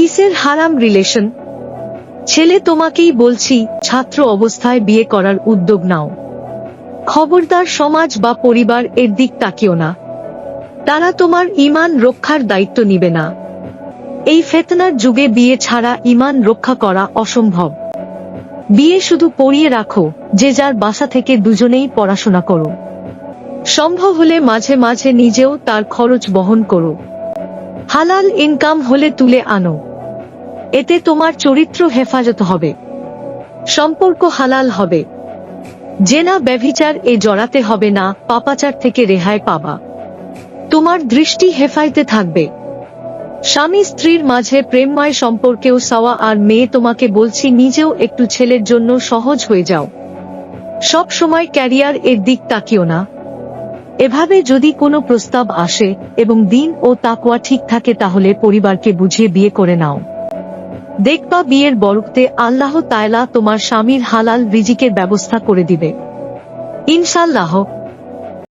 কিসের হারাম রিলেশন ছেলে তোমাকেই বলছি, ছাত্র অবস্থায় বিয়ে করার উদ্যোগ নাও। খবরদার সমাজ বা পরিবার এর দিক তাকিও না। তারা তোমার ইমান রক্ষার দায়িত্ব নিবে না। এই ফেতনার যুগে বিয়ে ছাড়া ইমান রক্ষা করা অসম্ভব। বিয়ে শুধু পড়িয়ে রাখো, যে যার বাসা থেকে দুজনেই পড়াশোনা করো। সম্ভব হলে মাঝে মাঝে নিজেও তার খরচ বহন করো। হালাল ইনকাম হলে তুলে আনো। এতে তোমার চরিত্র হেফাজত হবে। সম্পর্ক হালাল হবে। জেনা ব্যভিচার এ জড়াতে হবে না, পাপাচার থেকে রেহাই পাবা। তোমার দৃষ্টি হেফাইতে থাকবে। স্বামী স্ত্রীর মাঝে প্রেমময় সম্পর্কেও সাওয়া আর মেয়ে তোমাকে বলছি নিজেও একটু ছেলের জন্য সহজ হয়ে যাও। সব সময় ক্যারিয়ার এর দিক তাকিও না। এভাবে যদি কোনো প্রস্তাব আসে এবং দিন ও তাকুয়া ঠিক থাকে তাহলে পরিবারকে বুঝিয়ে বিয়ে করে নাও। দেখবা বিয়ের বরকতে আল্লাহ তায়লা তোমার স্বামীর হালাল রিজিকের ব্যবস্থা করে দিবে। ইনশাল্লাহ